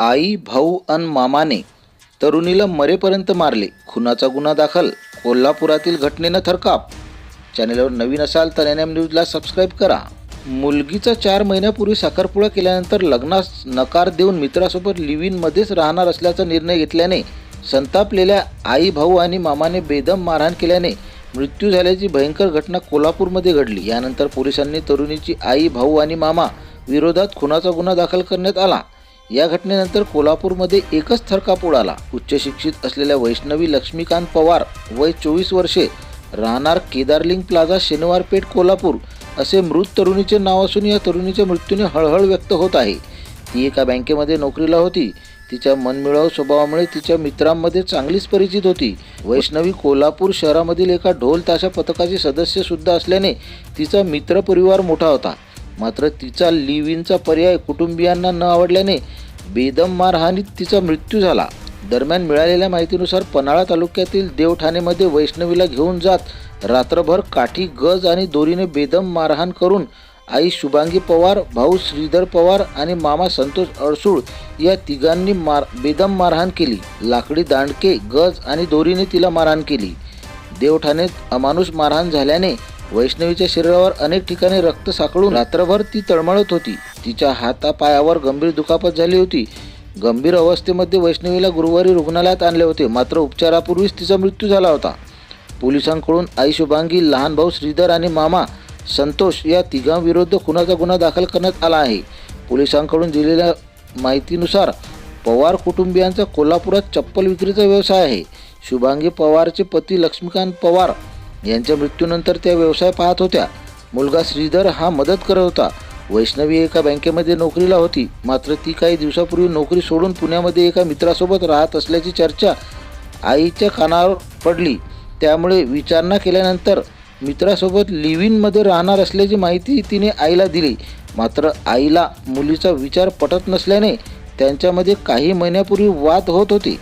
आई भाऊ अन मामाने तरुणीला मरेपर्यंत मारले. खुनाचा गुन्हा दाखल. कोल्हापुरातील घटनेनं थरकाप. चॅनेलवर नवीन असाल तर एन एम न्यूजला सबस्क्राईब करा. मुलगीचा चार महिन्यापूर्वी साखरपुडा केल्यानंतर लग्नास नकार देऊन मित्रासोबत लिव्हिनमध्येच राहणार असल्याचा निर्णय घेतल्याने संतापलेल्या आई भाऊ आणि मामाने बेदम मारहाण केल्याने मृत्यू झाल्याची भयंकर घटना कोल्हापूरमध्ये घडली. यानंतर पोलिसांनी तरुणीची आई भाऊ आणि मामा विरोधात खुनाचा गुन्हा दाखल करण्यात आला. या घटनेनंतर कोल्हापूरमध्ये एकच थरकाप उडाला. उच्च शिक्षित असलेल्या वैष्णवी लक्ष्मीकांत पवार वय चोवीस वर्षे राहणार केदारलिंग प्लाझा शनिवार पेठ कोल्हापूर असे मृत तरुणीचे नाव असून या तरुणीच्या मृत्यूने हळहळ व्यक्त होत आहे. ती एका बँकेमध्ये नोकरीला होती. तिच्या मनमिळाव स्वभावामुळे तिच्या मित्रांमध्ये चांगलीच परिचित होती. वैष्णवी कोल्हापूर शहरामधील एका ढोल ताशा पथकाचे सदस्य सुद्धा असल्याने तिचा मित्रपरिवार मोठा होता. मात्र तिचा लिव्ह इनचा पर्याय कुटुंबियांना न आवडल्याने बेदम मारहाणीत तिचा मृत्यू झाला. दरम्यान मिळालेल्या माहितीनुसार पन्हाळा तालुक्यातील देवठाणेमध्ये वैष्णवीला घेऊन जात रात्रभर काठी गज आणि दोरीने बेदम मारहाण करून आई शुभांगी पवार भाऊ श्रीधर पवार आणि मामा संतोष अडसूळ या तिघांनी मार बेदम मारहाण केली. लाकडी दांडके गज आणि दोरीने तिला मारहाण केली. देवठाणेत अमानुष मारहाण झाल्याने वैष्णवीच्या शरीरावर अनेक ठिकाणी रक्त साकळून रात्रभर ती तळमळत होती. तिच्या हातापायावर गंभीर दुखापत झाली होती. गंभीर अवस्थेमध्ये वैष्णवीला गुरुवारी रुग्णालयात आणले होते. मात्र उपचारापूर्वीच तिचा मृत्यू झाला होता. पोलिसांकडून आई शुभांगी लहान भाऊ श्रीधर आणि मामा संतोष या तिघांविरुद्ध खुनाचा गुन्हा दाखल करण्यात आला आहे. पोलिसांकडून दिलेल्या माहितीनुसार पवार कुटुंबियांचा कोल्हापुरात चप्पल विक्रीचा व्यवसाय आहे. शुभांगी पवारचे पती लक्ष्मीकांत पवार यांच्या मृत्यूनंतर त्या व्यवसाय पाहत होत्या. मुलगा श्रीधर हा मदत करत होता. वैष्णवी एका बँकेमध्ये नोकरीला होती. मात्र ती काही दिवसापूर्वी नोकरी सोडून पुण्यामध्ये एका मित्रासोबत राहत असल्याची चर्चा आईच्या कानावर पडली. त्यामुळे विचारणा केल्यानंतर मित्रासोबत लिव्हिनमध्ये राहणार असल्याची माहिती तिने आईला दिली. मात्र आईला मुलीचा विचार पटत नसल्याने त्यांच्यामध्ये काही महिन्यापूर्वी वाद होत होती.